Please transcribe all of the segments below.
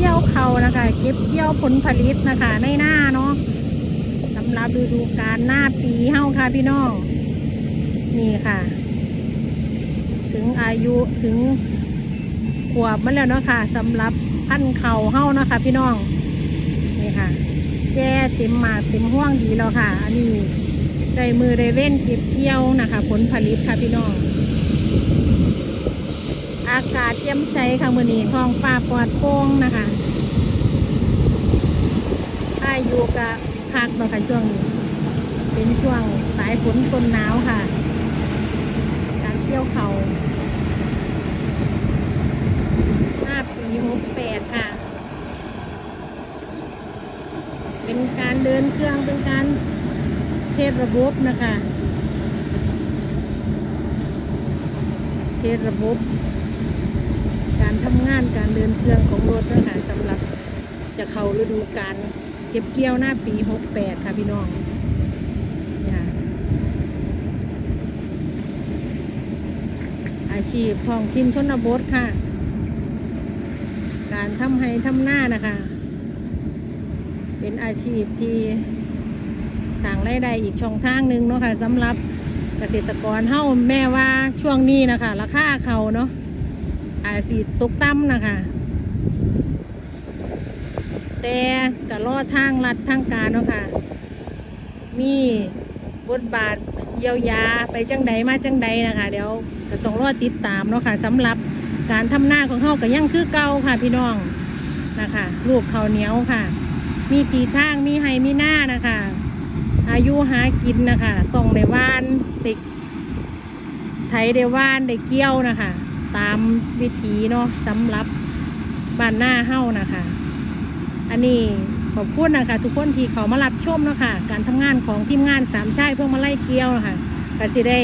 กี่ยวเขานะคะ เก็บเกี่ยวผลผลิตนะคะในหน้าเนาะสำหรับฤดูกาลหน้าปีเฮาค่ะพี่น้องนี่ค่ะ ถึงอายุถึงขวบมันแล้วเนาะค่ะสำหรับพันธุ์เข่าเฮานะคะ พี่น้องนี่ค่ะ แก่เต็มหมากเต็มห่วงดีแล้วค่ะ อันนี้ได้มือได้เว้นเก็บเกี่ยวนะคะ ผลผลิตค่ะพี่น้อง อากาศเยี่ยมใสค่ะมือนี้ท้องฟ้าปลอดโปร่งนะคะอายุกะพักมาค่ะช่วงนี้ เป็นช่วงสายฝนต้นหนาวค่ะ การเที่ยวเขาหน้าปีหกแปดค่ะ เป็นการเดินเครื่องเป็นการเทสระบบนะคะ เทสระบบ งานการเดินเครื่องของรถนะคะสำหรับจะเข้าฤดูการเก็บเกี่ยวหน้าปี 68 ค่ะพี่น้องนี่ค่ะอาชีพท้องถิ่นชนบทค่ะ การทำให้ทำหน้านะคะ เป็นอาชีพที่สร้างรายได้อีกช่องทางหนึ่งเนาะค่ะสำหรับเกษตรกรเฮ้าแม่ว่าช่วงนี้นะคะ ราคาเขาเนาะ อาสีตกต่ำนะคะ แต่จะรอดทางรัดทางการเนาะค่ะ มีบทบาทเยียวยาไปจังใดมาจังใดนะคะ เดี๋ยวจะต้องรอติดตามเนาะค่ะสำหรับการทำหน้าของเขาก็ยังคือเก่าค่ะพี่น้องนะคะลูกเขาวเหนียวค่ะ มีตีทางมีไฮมีหน้านะคะ อายุหากินนะคะต้องในว่านติกไถได้ว่านได้เกี้ยวนะคะ ตามวิถีเนาะสำหรับบ้านหน้าเฮ้านะคะ อันนี้ขอบคุณนะคะ ทุกคนที่เขามารับชมเนาะค่ะ การทำงานของทีมงานสามชายเพื่อมาไล่เกี้ยวนะคะก็สิได้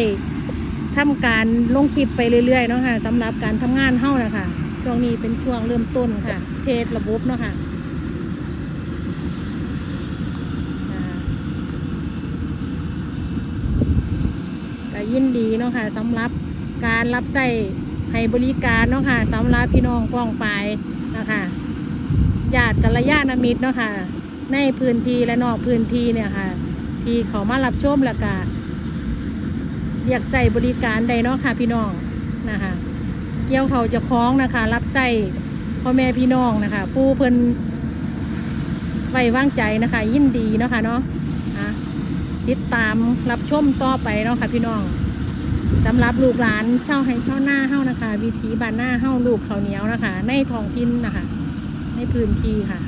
ทำการลงคลิปไปเรื่อยๆเนาะค่ะสำหรับการทำงานเฮ้านะคะช่วงนี้เป็นช่วงเริ่มต้นค่ะ เทสระบบเนาะค่ะอ่าก็ยินดีเนาะค่ะสำหรับการรับใส่ ให้บริการเนาะค่ะสำหรับพี่น้องกองปลายนะคะญาติกัลยาณมิตรเนาะค่ะ ในพื้นที่และนอกพื้นที่เนี่ยค่ะ ที่เขามารับชมและกาอยากใส่บริการใดเนาะค่ะ พี่น้องนะคะ เกี่ยวเขาจะคล้องนะคะ รับใส่พ่อแม่พี่น้องนะคะ ผู้เพิ่นไว้วางใจนะคะ ยินดีเนาะค่ะเนาะอะติดตามรับชมต่อไปเนาะค่ะพี่น้อง สำหรับลูกหลานเช่าให้เช่าหน้าเฮ้านะคะ วิถีบ้านหน้าเฮ้าลูกเขาเหนียวนะคะ ในท้องถิ่นนะคะ ในพื้นที่ค่ะ